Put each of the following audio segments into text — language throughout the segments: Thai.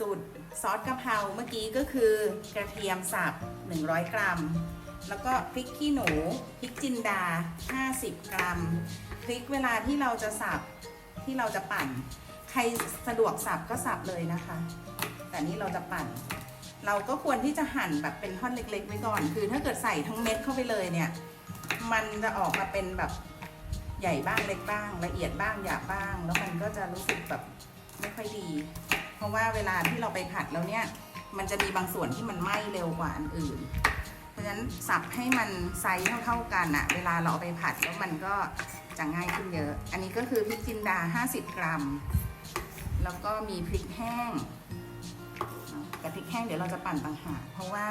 สูตรซอสกะเพราเมื่อกี้ก็คือกระเทียมสับ 100 กรัม แล้วก็พริกขี้หนูพริกจินดา 50 กรัม พริกเวลาที่เราจะสับที่เราจะปั่น ใครสะดวกสับก็สับเลยนะคะ แต่นี่เราจะปั่น เราก็ควรที่จะหั่นแบบเป็นท่อนเล็กๆไว้ก่อน คือถ้าเกิดใส่ทั้งเม็ดเข้าไปเลยเนี่ย มันจะออกมาเป็นแบบใหญ่บ้างเล็กบ้าง ละเอียดบ้างหยาบบ้าง แล้วมันก็จะรู้สึกแบบไม่ค่อยดี เพราะว่าเวลาที่เราไปผัดแล้วเนี่ย มันจะมีบางส่วนที่มันไหม้เร็วกว่าอันอื่น เพราะฉะนั้นสับให้มันไซส์เท่าๆกันอะเวลาเราเอาไปผัดแล้วมันก็จะง่ายขึ้นเยอะ อันนี้ก็คือพริกจินดา 50 กรัม แล้วก็มีพริกแห้งแต่พริกแห้งเดี๋ยวเราจะปั่นต่างหากเพราะว่า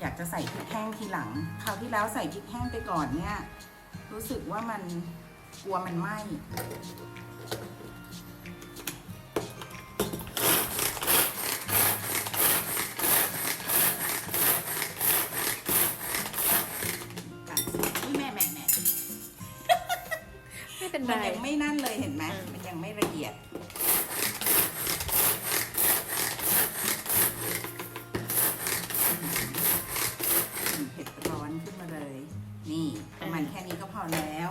อยากจะใส่พริกแห้งทีหลัง คราวที่แล้วใส่พริกแห้งไปก่อนเนี่ย รู้สึกว่ามันกลัวมันไหม้ ไรนยังไม่นั่นเลยเห็นไหมอืมมันยังไม่ละเอียดอืมเผ็ดร้อนขึ้นมาเลย นี่ประมาณแค่นี้ก็พอแล้ว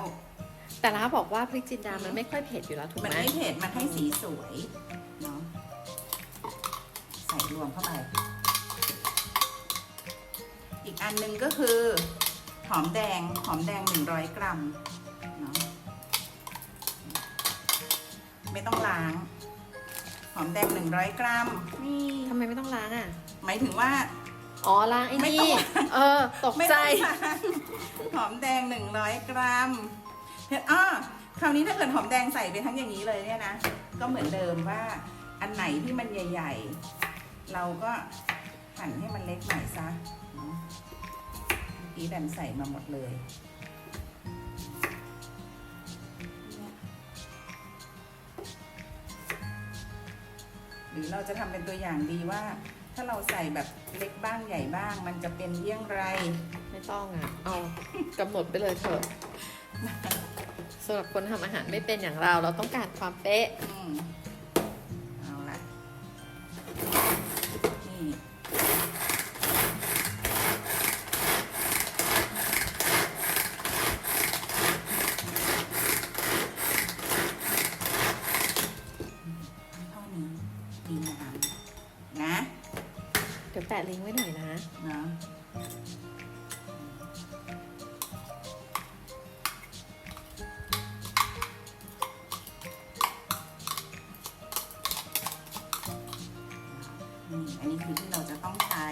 แต่ร้าบอกว่าพริกจินดามันไม่ค่อยเผ็ดอยู่แล้วถูกมันไหมไม่เผ็ดมันให้สีสวยเนาะใส่รวมเข้าไป อีกอันหนึ่งก็คือ หอมแดง หอมแดง 100 กรัม ไม่ต้องล้าง หอมแดง100กรัม นี่ทำไมไม่ต้องล้างอะ หมายถึงว่า อ๋อล้างไอ้ไม่ต้นี่อง เออ ตกไม่ใจ ต้องล้างหอมแดง100กรัมเผ็ดอ้อคราวนี้ถ้าเกิดหอมแดงใส่ไปทั้งอย่างนี้เลยเนี่ยนะ ก็เหมือนเดิมว่า อันไหนที่มันใหญ่ ๆ เราก็หั่นให้มันเล็กหน่อยซะเนาะเมื่อกี้แบมใส่มาหมดเลยเนี่ย รือเราจะทำเป็นตัวอย่างดีว่า ถ้าเราใส่แบบเล็กบ้างใหญ่บ้าง มันจะเป็นเยี่ยงไร ไม่ต้องอะ เอากำหนดไปเลยเถอะสำหรับคนทำอาหารไม่เป็นอย่างเรา เราต้องการความเป๊ะ ดี๋ยวแปะลิงก์ไว้หน่อยนะ นะนี่อันนี้คือที่เราจะต้องใช้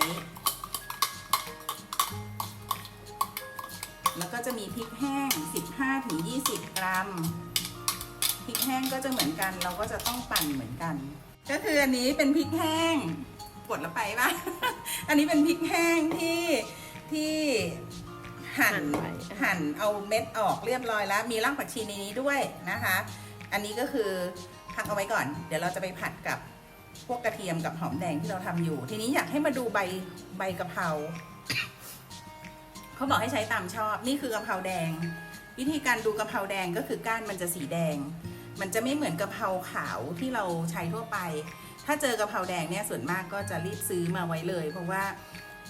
แล้วก็จะมีพริกแห้ง 15-20 กรัม พริกแห้งก็จะเหมือนกัน เราก็จะต้องปั่นเหมือนกัน ก็คืออันนี้เป็นพริกแห้ง กดแล้วไปปะ อันนี้เป็นพริกแห้งที่ที่หั่นหั่นไว้หั่นเอาเม็ดออกเรียบร้อยแล้ว มีรากผักชีในนี้ด้วยนะคะ อันนี้ก็คือพักเอาไว้ก่อน เดี๋ยวเราจะไปผัดกับพวกกระเทียมกับหอมแดงที่เราทำอยู่ ทีนี้อยากให้มาดูใบใบกะเพราเขาบอกให้ใช้ตามชอบ นี่คือกะเพราแดง วิธีการดูกะเพราแดงก็คือก้านมันจะสีแดง มันจะไม่เหมือนกะเพราขาวที่เราใช้ทั่วไป ถ้าเจอกะเพราแดงเนี่ยส่วนมากก็จะรีบซื้อมาไว้เลย เพราะว่า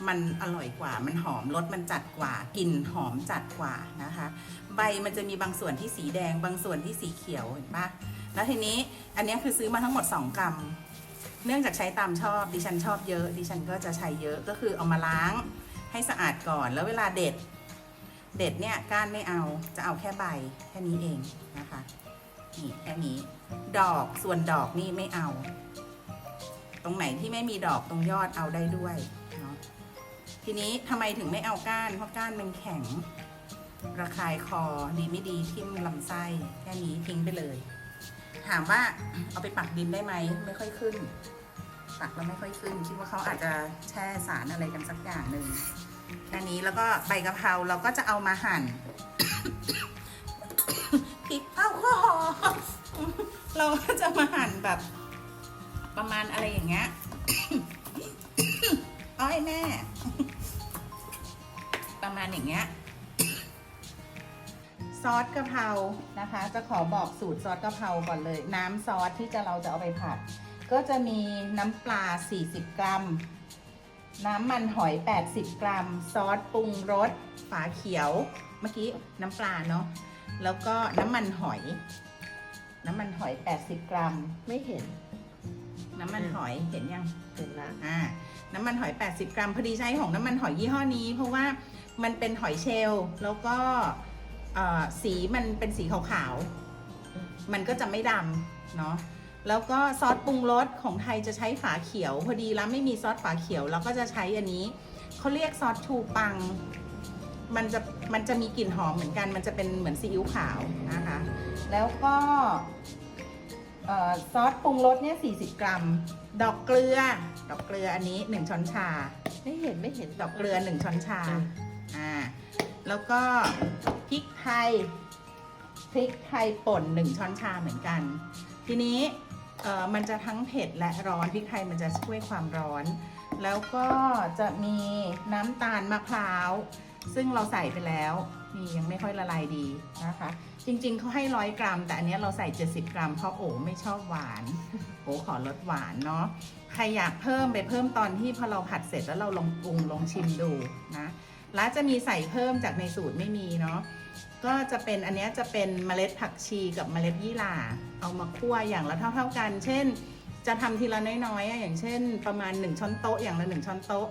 มันอร่อยกว่า มันหอมรสมันจัดกว่ากลิ่นหอมจัดกว่านะคะ ใบมันจะมีบางส่วนที่สีแดง บางส่วนที่สีเขียวเห็นปะแล้วทีนี้อันนี้คือซื้อมาทั้งหมด 2 กรัม เนื่องจากใช้ตามชอบ ดิฉันชอบเยอะ ดิฉันก็จะใช้เยอะก็คือเอามาล้างให้สะอาดก่อน แล้วเวลาเด็ด เด็ดเนี่ยก้านไม่เอาจะเอาแค่ใบแค่นี้เองนะคะนี่แค่นี้ ดอกส่วนดอกนี่ไม่เอา ตรงไหนที่ไม่มีดอกตรงยอดเอาได้ด้วยเนาะทีนี้ทำไมถึงไม่เอาก้าน เพราะก้านมันแข็ง ระคายคอดีไม่ดีทิ่มลำไส้แค่นี้ทิ้งไปเลย ถามว่าเอาไปปักดินได้ไหมไม่ค่อยขึ้น ปักแล้วไม่ค่อยขึ้น คิดว่าเขาอาจจะแช่สารอะไรกันสักอย่างหนึ่งแค่นี้แล้วก็ใบกะเพราเราก็จะเอามาหั่นผิดเอ้าข้อหอเราก็จะมาหั่นแบบ ประมาณอะไรอย่างเงี้ยอ้อยแม่ ประมาณอย่างเงี้ยซอสกะเพรานะคะ จะขอบอกสูตรซอสกะเพราก่อนเลย น้ำซอสที่จะเราจะเอาไปผัด ก็จะมีน้ำปลา 40 กรัม น้ำมันหอย 80 กรัม ซอสปรุงรสฝาเขียว เมื่อกี้น้ำปลาเนาะแล้วก็น้ำมันหอย น้ำมันหอย 80 กรัม ไม่เห็น น้ำมันหอยเห็นยังเห็นละอ่าน้ำมันหอย 80 กรัมพอดีใช้ของน้ำมันหอยยี่ห้อนี้ เพราะว่ามันเป็นหอยเชลล์แล้วก็เอ่อสีมันเป็นสีขาวๆมันก็จะไม่ดำเนาะแล้วก็ซอสปรุงรสของไทยจะใช้ฝาเขียว พอดีแล้วไม่มีซอสฝาเขียวเราก็จะใช้อันนี้เขาเรียกซอสชูปัง มันจะมันจะมีกลิ่นหอมเหมือนกัน มันจะเป็นเหมือนซีอิ๊วขาวนะคะ แล้วก็เอ่อ ซอสปรุงรสเนี่ย40 กรัม ดอกเกลือ ดอกเกลืออันนี้ 1 ช้อนชา ไม่เห็นไม่เห็นดอกเกลือ 1 ช้อนชา อ่า แล้วก็พริกไทย พริกไทยป่น 1 ช้อนชาเหมือนกัน ทีนี้เออมันจะทั้งเผ็ดและร้อน พริกไทยมันจะช่วยความร้อน แล้วก็จะมีน้ำตาลมะพร้าว ซึ่งเราใส่ไปแล้ว นี่ยังไม่ค่อยละลายดีนะคะ จริงๆเขาให้ร้อยกรัม แต่อันนี้เราใส่ 70 กรัม เพราะโอไม่ชอบหวาน โอขอลดหวานเนาะใครอยากเพิ่มไปเพิ่มตอนที่พอเราผัดเสร็จแล้วเราลองปรุงลองชิมดูนะแล้วจะมีใส่เพิ่มจากในสูตรไม่มีเนาะก็จะเป็นอันนี้จะเป็นเมล็ดผักชีกับเมล็ดยี่หร่า เอามาคั่วอย่างละเท่า ๆกัน เช่น จะทำทีละน้อยๆอะอย่างเช่น ประมาณ 1 ช้อนโต๊ะอย่างละ 1 ช้อนโต๊ะ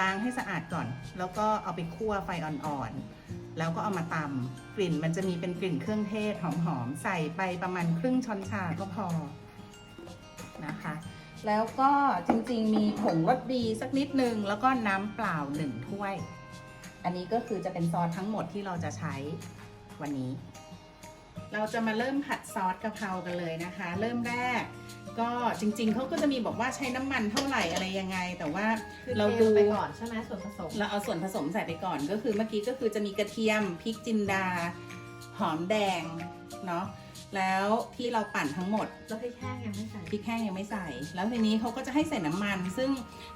ล้างให้สะอาดก่อน แล้วก็เอาไปคั่วไฟอ่อนๆ แล้วก็เอามาตำกลิ่นมันจะมีเป็นกลิ่นเครื่องเทศหอมๆใส่ไปประมาณครึ่งช้อนชาก็พอนะคะ แล้วก็จริงๆมีผงรสดีสักนิดนึง แล้วก็น้ำเปล่าหนึ่งถ้วย อันนี้ก็คือจะเป็นซอสทั้งหมดที่เราจะใช้วันนี้ เราจะมาเริ่มผัดซอสกะเพรากันเลยนะคะ เริ่มแรก ก็จริงๆ เขาก็จะมีบอกว่าใช้น้ำมันเท่าไหร่อะไรยังไง แต่ว่าคือเราเทดูลงไปก่อนใช่ไหมส่วนผสมเราเอาส่วนผสมใส่ไปก่อนก็คือเมื่อกี้ก็คือจะมีกระเทียมพริกจินดา หอมแดงเนาะแล้วที่เราปั่นทั้งหมดแล้วพริกแห้งยังไม่ใส่พริกแห้งยังไม่ใส่ แล้วทีนี้เขาก็จะให้ใส่น้ำมัน ซึ่ง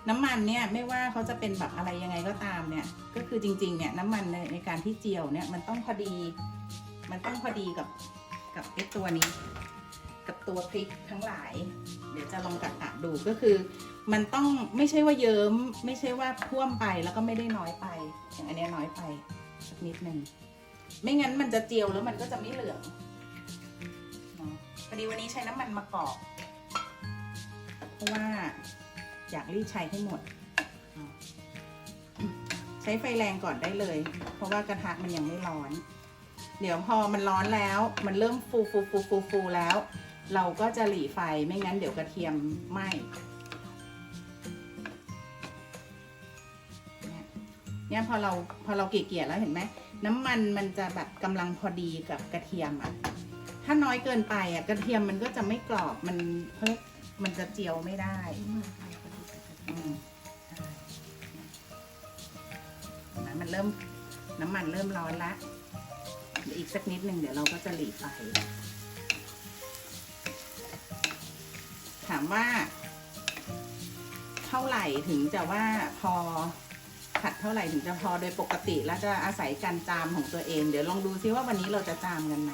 น้ำมันเนี่ยไม่ว่าเขาจะเป็นแบบอะไรยังไงก็ตามเนี่ย ก็คือจริงๆเนี่ยน้ำมันในในการที่เจียวเนี่ยมันต้องพอดี มันต้องพอดีกับกับไอ้ตัวนี้ กับตัวพริกทั้งหลาย เดี๋ยวจะลองกัดกะดูก็คือ มันต้องไม่ใช่ว่าเยิ้มไม่ใช่ว่าท่วมไปแล้วก็ไม่ได้น้อยไปอย่างอันนี้น้อยไปสักนิดนึงไม่งั้นมันจะเจียวแล้วมันก็จะไม่เหลืองเนาะพอดีวันนี้ใช้น้ำมันมะกอกเพราะว่าอยากรีดใช้ให้หมด ใช้ไฟแรงก่อนได้เลย เพราะว่ากระทะมันยังไม่ร้อน เดี๋ยวพอมันร้อนแล้ว มันเริ่มฟูฟูฟูฟูฟูแล้ว เราก็จะหลีไฟไม่งั้นเดี๋ยวกระเทียมไหม้เนี่ยพอเราพอเราเกลี่ยแล้วเห็นไหมน้ำมันมันจะแบบกำลังพอดีกับกระเทียมอะถ้าน้อยเกินไปอะกระเทียมมันก็จะไม่กรอบมันเพิ่มันจะเจียวไม่ได้อืมนะมันเริ่มน้ำมันเริ่มร้อนละอีกสักนิดหนึ่งเดี๋ยวเราก็จะหลีไฟามว่า เท่าไหร่ถึงจะว่าพอผัดเท่าไหร่ถึงจะพอโดยปกติแล้วจะอาศัยการจามของตัวเอง เดี๋ยวลองดูซิว่าวันนี้เราจะจามกันไหม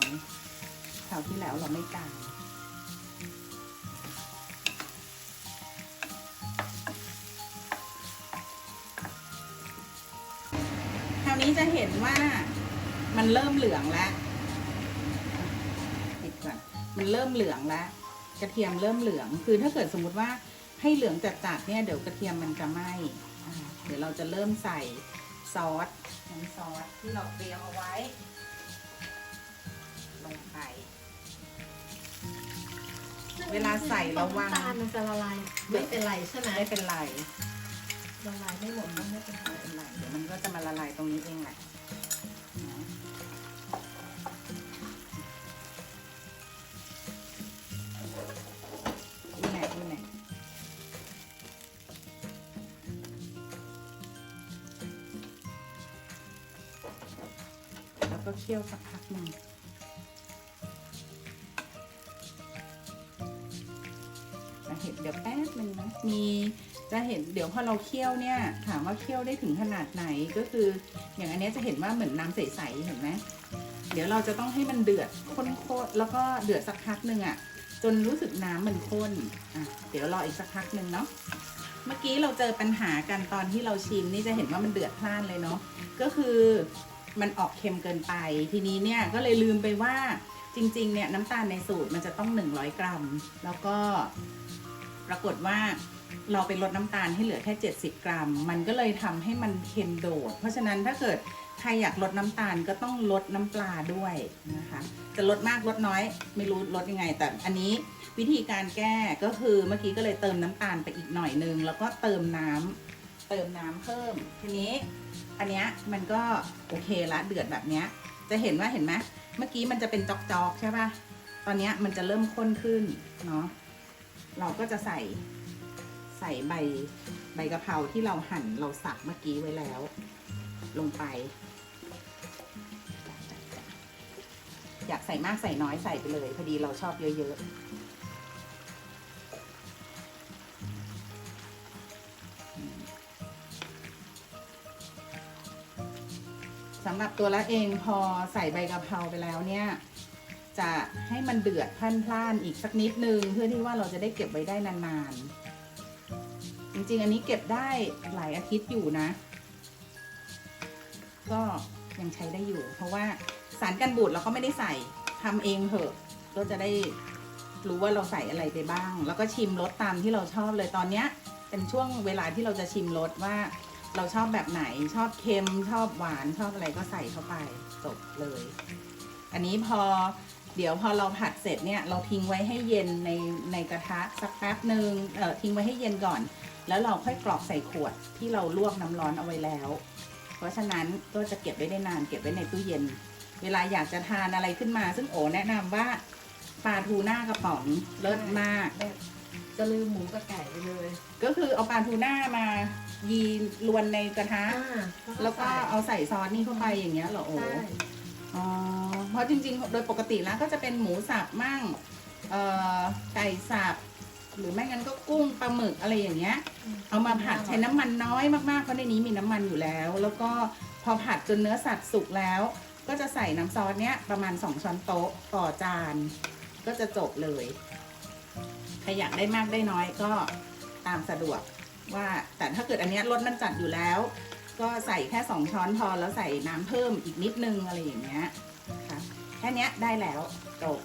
คราวที่แล้วเราไม่จามคราวนี้จะเห็นว่ามันเริ่มเหลืองแล้วปิดก่อนมันเริ่มเหลืองแล้ว กระเทียมเริ่มเหลือง คือถ้าเกิดสมมุติว่าให้เหลืองจัดๆเนี่ยเดี๋ยวกระเทียมมันจะไหม้อ่าเดี๋ยวเราจะเริ่มใส่ซอสน้ำซอสที่เราเตรียมเอาไว้ ลงไป เวลาใส่ระวัง น้ำตาลมันจะละลายไม่เป็นไรใช่ไหมไม่เป็นไรละลายไม่หมดก็ไม่เป็นไรไม่เป็นไรเดี๋ยวมันก็จะมาละลายตรงนี้เองแหละนะ ก็เคี่ยวสักพักหนึ่งจะเห็นเดี๋ยวแป๊บนึงนะมีจะเห็นเดี๋ยวพอเราเคี่ยวเนี่ย ถามว่าเคี่ยวได้ถึงขนาดไหนก็คือ อย่างอันนี้จะเห็นว่าเหมือนน้ำใสๆเห็นไหมเดี๋ยวเราจะต้องให้มันเดือดข้นๆแล้วก็เดือดสักพักหนึ่งอะ่ะ จนรู้สึกน้ำมันข้นอะเดี๋ยวรออีกสักพักหนึ่งเนาะเมื่อกี้เราเจอปัญหากันตอนที่เราชิมนี่จะเห็นว่ามันเดือดพล่านเลยเนาะก็คือ มันออกเค็มเกินไป ทีนี้เนี่ยก็เลยลืมไปว่าจริงๆเนี่ยน้ำตาลในสูตรมันจะต้อง 100 กรัม แล้วก็ปรากฏว่าเราไปลดน้ำตาลให้เหลือแค่ 70 กรัม มันก็เลยทำให้มันเค็มโดด เพราะฉะนั้นถ้าเกิดใครอยากลดน้ำตาลก็ต้องลดน้ำปลาด้วยนะคะ จะลดมากลดน้อย ไม่รู้ลดยังไง แต่อันนี้วิธีการแก้ก็คือเมื่อกี้ก็เลยเติมน้ำตาลไปอีกหน่อยนึง แล้วก็เติมน้ำเติมน้ำเพิ่มทีนี้ อันเนี้ยมันก็โอเคละเดือดแบบเนี้ย จะเห็นว่าเห็นไหมเมื่อกี้มันจะเป็นจอกๆใช่ป่ะ ตอนเนี้ยมันจะเริ่มข้นขึ้นเนาะ เราก็จะใส่ใส่ใบใบกะเพราที่เราหั่นเราสับเมื่อกี้ไว้แล้ว ลงไป อยากใส่มากใส่น้อยใส่ไปเลย พอดีเราชอบเยอะๆำหรับตัวละเองพอใส่ใบกะเพราไปแล้วเนี่ย จะให้มันเดือดพล่านๆอีกสักนิดนึง เพื่อที่ว่าเราจะได้เก็บไว้ได้นานๆ จริงๆ อันนี้เก็บได้หลายอาทิตย์อยู่นะ ก็ยังใช้ได้อยู่ เพราะว่าสารกันบูดเราก็ไม่ได้ใส่ทำเองเถอะก็จะได้รู้ว่าเราใส่อะไรไปบ้าง แล้วก็ชิมรสตามที่เราชอบเลยตอนเนี้ยเป็นช่วงเวลาที่เราจะชิมรสว่า เราชอบแบบไหนชอบเค็มชอบหวานชอบอะไรก็ใส่เข้าไปจบเลย อันนี้พอเดี๋ยวพอเราผัดเสร็จเนี่ยเราทิ้งไว้ให้เย็นในในกระทะสักแป๊บหนึ่งเออทิ้งไว้ให้เย็นก่อน แล้วเราค่อยกรอกใส่ขวดที่เราลวกน้ำร้อนเอาไว้แล้ว เพราะฉะนั้นก็จะเก็บไว้ได้นานเก็บไว้ในตู้เย็น เวลาอยากจะทานอะไรขึ้นมา ซึ่งโอแนะนำว่าปลาทูน่ากระป๋องเลิศมากแบบจะลืมหมูกับไก่ไปเลย ก็คือเอาปลาทูน่ามา ยีลวนในกระทะ แล้วก็เอาใส่ซอสนี่เข้าไปอย่างเงี้ยเหรอโอ้ใช่อ๋อเพราะจริงๆ โดยปกติแล้วก็จะเป็นหมูสับมั่งเอ่อไก่สับหรือไม่งั้นก็กุ้งปลาหมึกอะไรอย่างเงี้ย เอามาผัดใช้น้ำมันน้อยมากๆเพราะในนี้มีน้ำมันอยู่แล้ว แล้วก็พอผัดจนเนื้อสัตว์สุกแล้ว ก็จะใส่น้ำซอสเนี้ยประมาณ 2 ช้อนโต๊ะต่อจาน ก็จะจบเลยใครอยากได้มากได้น้อยก็ตามสะดวก ว่าแต่ถ้าเกิดอันนี้รสมันจัดอยู่แล้ว ก็ใส่แค่ 2 ช้อนพอแล้วใส่น้ำเพิ่มอีกนิดนึงอะไรอย่างเงี้ยค่ะแค่นี้ได้แล้วจบ